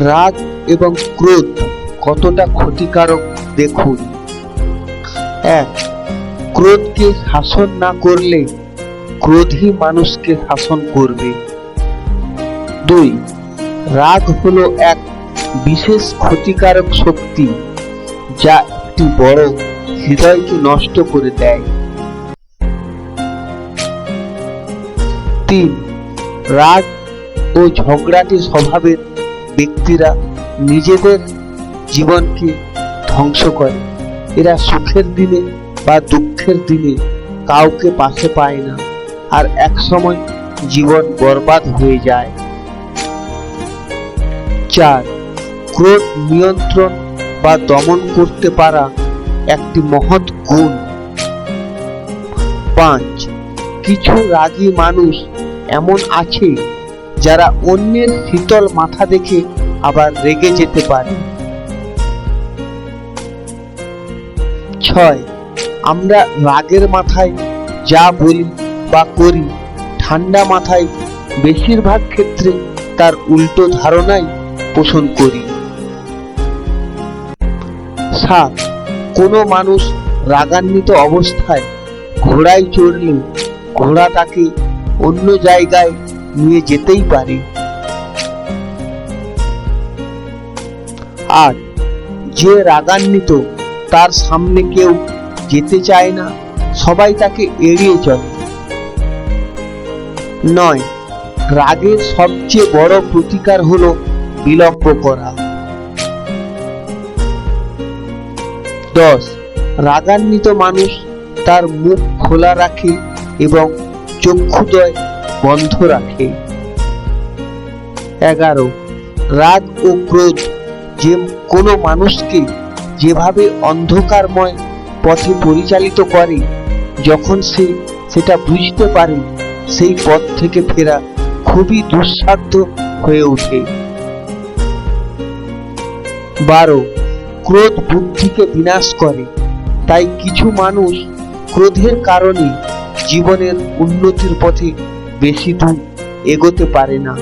রাগ এবং ক্রোধ কতটা ক্ষতিকারক দেখুন। এক, ক্রোধকে শাসন না করলে ক্রোধই মানুষকে শাসন করবে। দুই, রাগ হলো এক বিশেষ ক্ষতিকারক শক্তি যা একটি বড় হৃদয়কে নষ্ট করে দেয়। তিন, রাগ ও ঝগড়াটি স্বভাবের ব্যক্তিরা নিজেদের জীবনকে ধ্বংস করে। এরা সুখের দিনে বা দুঃখের দিনে কাউকে পাশে পায় না আর এক সময় জীবন বরবাদ হয়ে যায়। চার, ক্রোধ নিয়ন্ত্রণ বা দমন করতে পারা একটি মহৎ গুণ। পাঁচ, কিছু রাগী মানুষ এমন আছে যারা অন্যের শীতল মাথা দেখে আবার রেগে যেতে পারে। ছয়, আমরা রাগের মাথায় যা বলি বা করি, ঠান্ডা মাথায় বেশিরভাগ ক্ষেত্রে তার উল্টো ধারণাই পোষণ করি। সাত, কোনো মানুষ রাগান্বিত অবস্থায় ঘোড়ায় চড়লে ঘোড়া তাকে অন্য জায়গায় নিয়ে যেতেই পারে। আর যে রাগান্বিত, তার সামনে কেউ যেতে চায় না, সবাই তাকে এড়িয়ে চলে। নয়, রাগের সবচেয়ে বড় প্রতিকার হলো বিলম্ব করা। দশ, রাগান্বিত মানুষ তার মুখ খোলা রাখে এবং চক্ষুদয় বন্ধ রাখে। এগারো, রাগ ও ক্রোধ যে কোনো মানুষকে যেভাবে অন্ধকারময় পথে পরিচালিত করে, যখন সে সেটা বুঝতে পারে, সেই পথ থেকে ফেরা খুবই দুঃসাধ্য হয়ে ওঠে। বারো, ক্রোধ বুদ্ধিকে বিনাশ করে। তাই কিছু মানুষ ক্রোধের কারণে জীবনের উন্নতির পথে বেশি দূর এগোতে পারে না।